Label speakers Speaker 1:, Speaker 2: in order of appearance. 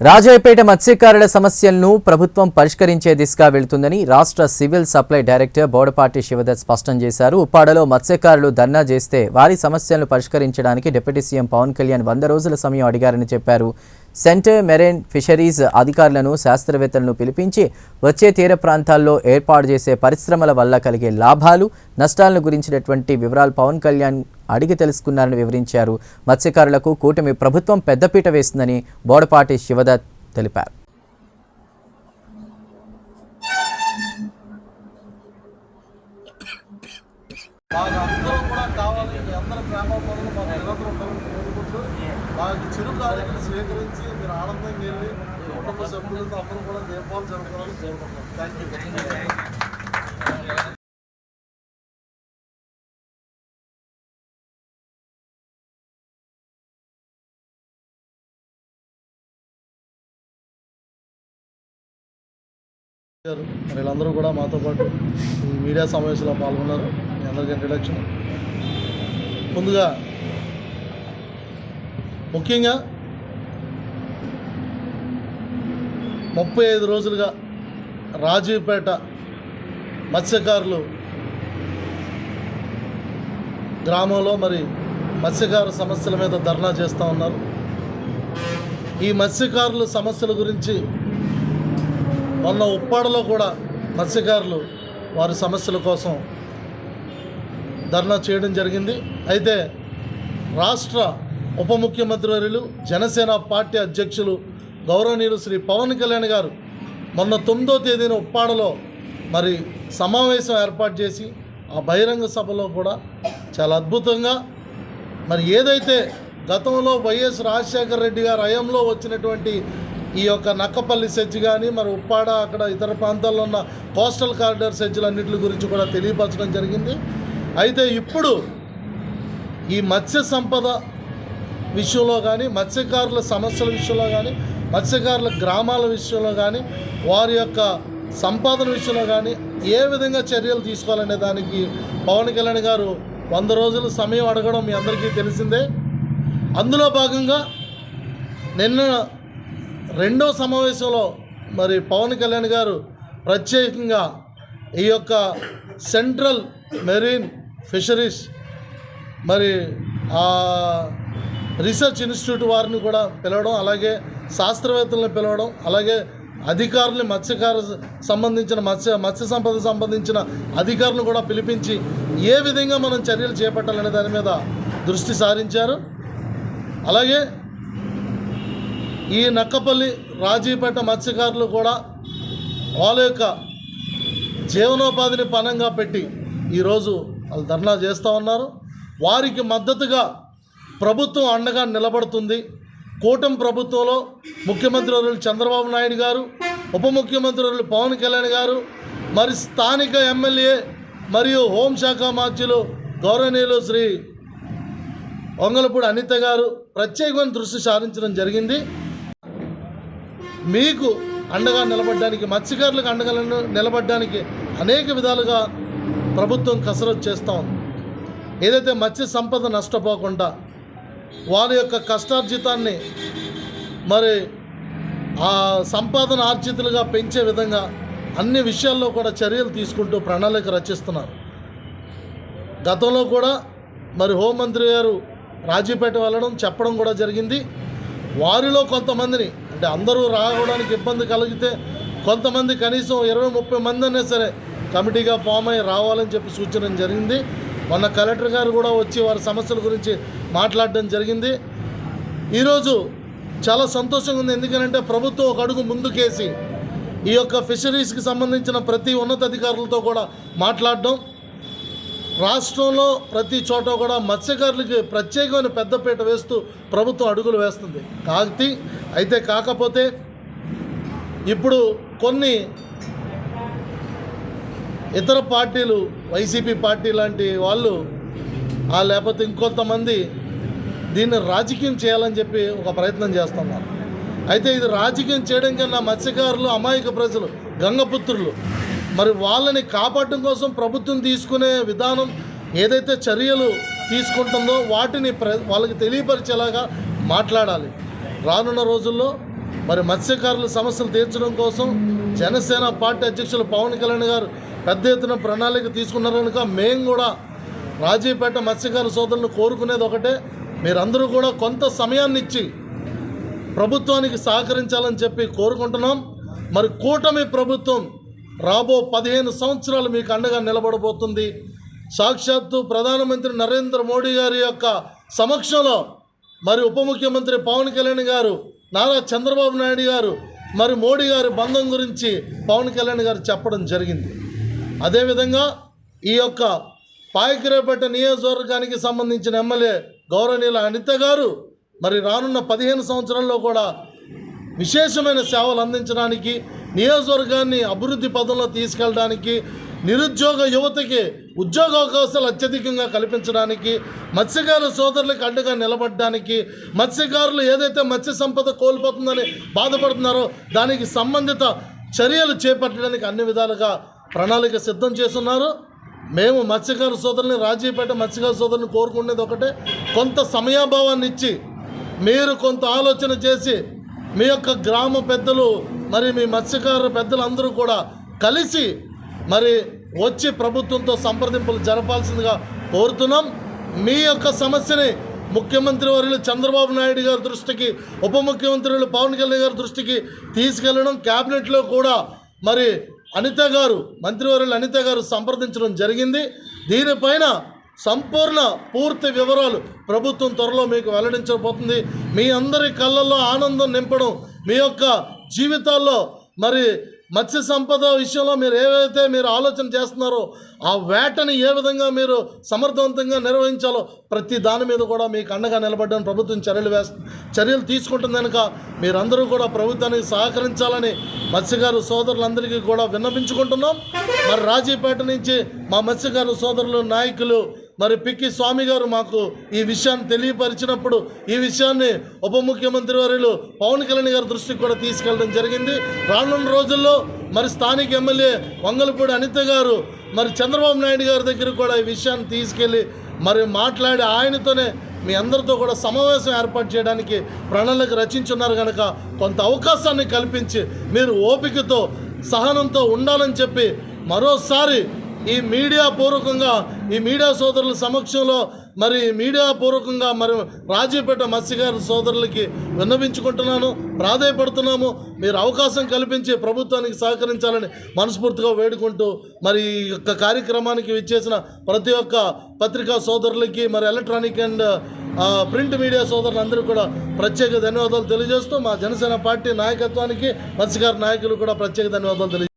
Speaker 1: రాజాయపేట మత్స్యకారుల సమస్యలను ప్రభుత్వం పరిష్కరించే దిశగా వెళుతుందని రాష్ట్ర civil supply director Bodapati Sivadatt స్పష్టం చేశారు. ఉప్పాడలో మత్స్యకారులు ధర్నా చేస్తే వారి సమస్యలను పరిష్కరించడానికి డిప్యూటీ సీఎం పవన్ కళ్యాణ్ వంద రోజుల సమయం అడిగారని చెప్పారు. సెంటర్ మెరైన్ ఫిషరీస్ అధికారులను శాస్త్రవేత్తలను పిలిపించి వచ్చే తీర ప్రాంతాల్లో ఏర్పాటు చేసే పరిశ్రమల వల్ల కలిగే లాభాలు నష్టాలను గురించినటువంటి వివరాలు పవన్ కళ్యాణ్ అడిగి తెలుసుకున్నారని వివరించారు. మత్స్యకారులకు కూటమి ప్రభుత్వం పెద్దపీట వేస్తుందని బోడపాటి శివదత్ తెలిపారు.
Speaker 2: అందరూ కూడా కావాలి ప్రేమ పనులు మాకు నిరంతరం చిరు స్వీకరించి ఆనందంగా వెళ్ళి కుటుంబ సభ్యులతో అందరూ కూడా దీపాలు జరుపుకోవాలని కోరుకుంటున్నాం. థ్యాంక్ యూ గారు మరి వీళ్ళందరూ కూడా మాతో పాటు ఈ మీడియా సమావేశంలో పాల్గొన్నారు. మీ అందరికీ ఇంట్రడక్షన్ ముందుగా ముఖ్యంగా ముప్పై ఐదు రోజులుగా రాజీవ్పేట మత్స్యకారులు గ్రామంలో మరి మత్స్యకారు సమస్యల మీద ధర్నా చేస్తూ ఉన్నారు. ఈ మత్స్యకారుల సమస్యల గురించి మొన్న ఉప్పాడలో కూడా మత్స్యకారులు వారి సమస్యల కోసం ధర్నా చేయడం జరిగింది. అయితే రాష్ట్ర ఉప ముఖ్యమంత్రి వర్యులు జనసేన పార్టీ అధ్యక్షులు గౌరవనీయులు శ్రీ పవన్ కళ్యాణ్ గారు మొన్న తొమ్మిదో తేదీన ఉప్పాడలో మరి సమావేశం ఏర్పాటు చేసి ఆ బహిరంగ సభలో కూడా చాలా అద్భుతంగా మరి ఏదైతే గతంలో వైఎస్ రాజశేఖర రెడ్డి గారు హయంలో వచ్చినటువంటి ఈ యొక్క నక్కపల్లి సెజ్ కానీ మరి ఉప్పాడ అక్కడ ఇతర ప్రాంతాల్లో ఉన్న కోస్టల్ కారిడార్ సెజ్లు అన్నింటి గురించి కూడా తెలియపరచడం జరిగింది. అయితే ఇప్పుడు ఈ మత్స్య సంపద విషయంలో కానీ మత్స్యకారుల సమస్యల విషయంలో కానీ మత్స్యకారుల గ్రామాల విషయంలో కానీ వారి యొక్క సంపాదన విషయంలో కానీ ఏ విధంగా చర్యలు తీసుకోవాలనే దానికి పవన్ కళ్యాణ్ గారు వంద రోజులు సమయం అడగడం మీ అందరికీ తెలిసిందే. అందులో భాగంగా నిన్న రెండో సమావేశంలో మరి పవన్ కళ్యాణ్ గారు ప్రత్యేకంగా ఈ యొక్క సెంట్రల్ మెరీన్ ఫిషరీస్ మరి రీసెర్చ్ ఇన్స్టిట్యూట్ వారిని కూడా పిలవడం అలాగే శాస్త్రవేత్తలను పిలవడం అలాగే అధికారులు మత్స్యకార సంబంధించిన మత్స్య మత్స్య సంపద సంబంధించిన అధికారులను కూడా పిలిపించి ఏ విధంగా మనం చర్యలు చేపట్టాలనే దాని మీద దృష్టి సారించారు. అలాగే ఈ నక్కపల్లి రాజీపేట మత్స్యకారులు కూడా వాళ్ళ యొక్క జీవనోపాధిని పనంగా పెట్టి ఈరోజు వాళ్ళు ధర్నా చేస్తూ ఉన్నారు. వారికి మద్దతుగా ప్రభుత్వం అండగా నిలబడుతుంది. కూటమి ప్రభుత్వంలో ముఖ్యమంత్రి చంద్రబాబు నాయుడు గారు ఉప ముఖ్యమంత్రి పవన్ కళ్యాణ్ గారు మరి స్థానిక ఎమ్మెల్యే మరియు హోంశాఖ మార్చులు గౌరవనీయులు శ్రీ వంగలపూడి అనిత గారు ప్రత్యేకమైన దృష్టి సారించడం జరిగింది. మీకు అండగా నిలబడడానికి మత్స్యకారులకు అండగా నిలబడడానికి అనేక విధాలుగా ప్రభుత్వం కసరత్తు చేస్తూ ఉంది. ఏదైతే మత్స్య సంపద నష్టపోకుండా వారి యొక్క కష్టార్జితాన్ని మరి ఆ సంపాదన ఆర్జితులుగా పెంచే విధంగా అన్ని విషయాల్లో కూడా చర్యలు తీసుకుంటూ ప్రణాళిక రచిస్తున్నారు. గతంలో కూడా మరి హోంమంత్రి గారు రాజీపేట వెళ్ళడం చెప్పడం కూడా జరిగింది. వారిలో కొంతమందిని అంటే అందరూ రావడానికి ఇబ్బంది కలిగితే కొంతమంది కనీసం ఇరవై ముప్పై మంది అయినా సరే కమిటీగా ఫామ్ అయ్యి రావాలని చెప్పి సూచన జరిగింది. మొన్న కలెక్టర్ గారు కూడా వచ్చి వారి సమస్యల గురించి మాట్లాడడం జరిగింది. ఈరోజు చాలా సంతోషంగా ఉంది. ఎందుకంటే ప్రభుత్వం ఒక అడుగు ముందుకేసి ఈ యొక్క ఫిషరీస్కి సంబంధించిన ప్రతి ఉన్నతాధికారులతో కూడా మాట్లాడడం. రాష్ట్రంలో ప్రతి చోట కూడా మత్స్యకారులకి ప్రత్యేకమైన పెద్దపీట వేస్తూ ప్రభుత్వం అడుగులు వేస్తుంది. కాకి అయితే కాకపోతే ఇప్పుడు కొన్ని ఇతర పార్టీలు వైసీపీ పార్టీ లాంటి వాళ్ళు ఆ లేకపోతే ఇంకొంతమంది దీన్ని రాజకీయం చేయాలని చెప్పి ఒక ప్రయత్నం చేస్తున్నారు. అయితే ఇది రాజకీయం చేయడం కన్నా మత్స్యకారులు అమాయక ప్రజలు గంగపుత్రులు మరి వాళ్ళని కాపాడటం కోసం ప్రభుత్వం తీసుకునే విధానం ఏదైతే చర్యలు తీసుకుంటుందో వాటిని ప్ర వాళ్ళకి తెలియపరిచేలాగా మాట్లాడాలి. రానున్న రోజుల్లో మరి మత్స్యకారుల సమస్యలు తీర్చడం కోసం జనసేన పార్టీ అధ్యక్షులు పవన్ కళ్యాణ్ గారు పెద్ద ఎత్తున ప్రణాళిక తీసుకున్నారు కనుక మేము కూడా రాజీపేట మత్స్యకార సోదరులను కోరుకునేది ఒకటే. మీరందరూ కూడా కొంత సమయాన్ని ఇచ్చి ప్రభుత్వానికి సహకరించాలని చెప్పి కోరుకుంటున్నాం. మరి కూటమి ప్రభుత్వం రాబో పదిహేను సంవత్సరాలు మీకు అండగా నిలబడబోతుంది. సాక్షాత్తు ప్రధానమంత్రి నరేంద్ర మోడీ గారి యొక్క సమక్షంలో మరి ఉప ముఖ్యమంత్రి పవన్ కళ్యాణ్ గారు నారా చంద్రబాబు నాయుడు గారు మరి మోడీ గారి బంధం గురించి పవన్ కళ్యాణ్ గారు చెప్పడం జరిగింది. అదేవిధంగా ఈ యొక్క పాయకిరేపేట నియోజకవర్గానికి సంబంధించిన ఎమ్మెల్యే గౌరవనీయుల అనిత గారు మరి రానున్న పదిహేను సంవత్సరాల్లో కూడా విశేషమైన సేవలు అందించడానికి నియోజకవర్గాన్ని అభివృద్ధి పదంలో తీసుకెళ్ళడానికి నిరుద్యోగ యువతకి ఉద్యోగ అవకాశాలు అత్యధికంగా కల్పించడానికి మత్స్యకారుల సోదరులకు అండగా నిలబడడానికి మత్స్యకారులు ఏదైతే మత్స్య సంపద కోల్పోతుందని బాధపడుతున్నారో దానికి సంబంధిత చర్యలు చేపట్టడానికి అన్ని విధాలుగా ప్రణాళిక సిద్ధం చేస్తున్నారు. మేము మత్స్యకారు సోదరుని రాజీపేట మత్స్యకారు సోదరుని కోరుకునేది ఒకటే. కొంత సమయాభావాన్ని ఇచ్చి మీరు కొంత ఆలోచన చేసి మీ యొక్క గ్రామ పెద్దలు మరి మీ మత్స్యకారు పెద్దలందరూ కూడా కలిసి మరి వచ్చి ప్రభుత్వంతో సంప్రదింపులు జరపాల్సిందిగా కోరుతున్నాం. మీ యొక్క సమస్యని ముఖ్యమంత్రి వర్యులు చంద్రబాబు నాయుడు గారి దృష్టికి ఉప ముఖ్యమంత్రులు పవన్ కళ్యాణ్ గారి దృష్టికి తీసుకెళ్ళడం క్యాబినెట్లో కూడా మరి అనిత గారు మంత్రివర్యులు అనిత గారు సంప్రదించడం జరిగింది. దీనిపైన సంపూర్ణ పూర్తి వివరాలు ప్రభుత్వం త్వరలో మీకు వెల్లడించబోతుంది. మీ అందరి కళ్ళల్లో ఆనందం నింపడం మీ యొక్క జీవితాల్లో మరి మత్స్య సంపద విషయంలో మీరు ఏవైతే మీరు ఆలోచన చేస్తున్నారో ఆ వేటని ఏ విధంగా మీరు సమర్థవంతంగా నిర్వహించాలో ప్రతి దాని మీద కూడా మీకు అండగా నిలబడ్డానికి ప్రభుత్వం చర్యలు వేస్ చర్యలు తీసుకుంటుంది కనుక మీరందరూ కూడా ప్రభుత్వానికి సహకరించాలని మత్స్యకారు సోదరులందరికీ కూడా విన్నపించుకుంటున్నాం మరి రాజీపేట నుంచి మా మత్స్యకారు సోదరులు నాయకులు మరి పిక్కి స్వామి గారు మాకు ఈ విషయాన్ని తెలియపరిచినప్పుడు ఈ విషయాన్ని ఉప ముఖ్యమంత్రి వర్యులు పవన్ కళ్యాణ్ గారి దృష్టికి కూడా తీసుకెళ్ళడం జరిగింది. రానున్న రోజుల్లో మరి స్థానిక ఎమ్మెల్యే వంగలపూడి అనిత గారు మరి చంద్రబాబు నాయుడు గారి దగ్గర కూడా ఈ విషయాన్ని తీసుకెళ్ళి మరి మాట్లాడి ఆయనతోనే మీ అందరితో కూడా సమావేశం ఏర్పాటు చేయడానికి ప్రణాళిక రచించున్నారు కనుక కొంత అవకాశాన్ని కల్పించి మీరు ఓపికతో సహనంతో ఉండాలని చెప్పి మరోసారి ఈ మీడియా పూర్వకంగా ఈ మీడియా సోదరుల సమక్షంలో మరి మీడియా పూర్వకంగా మరి రాజీపేట మత్స్యకారు సోదరులకి విన్నవించుకుంటున్నాను ప్రాధాయపడుతున్నాము. మీరు అవకాశం కల్పించి ప్రభుత్వానికి సహకరించాలని మనస్ఫూర్తిగా వేడుకుంటూ మరి ఈ యొక్క కార్యక్రమానికి విచ్చేసిన ప్రతి ఒక్క పత్రికా సోదరులకి మరి ఎలక్ట్రానిక్ అండ్ ప్రింట్ మీడియా సోదరులందరూ కూడా ప్రత్యేక ధన్యవాదాలు తెలియజేస్తూ మా జనసేన పార్టీ నాయకత్వానికి మత్స్యకారు నాయకులు కూడా ప్రత్యేక ధన్యవాదాలు తెలియజేస్తారు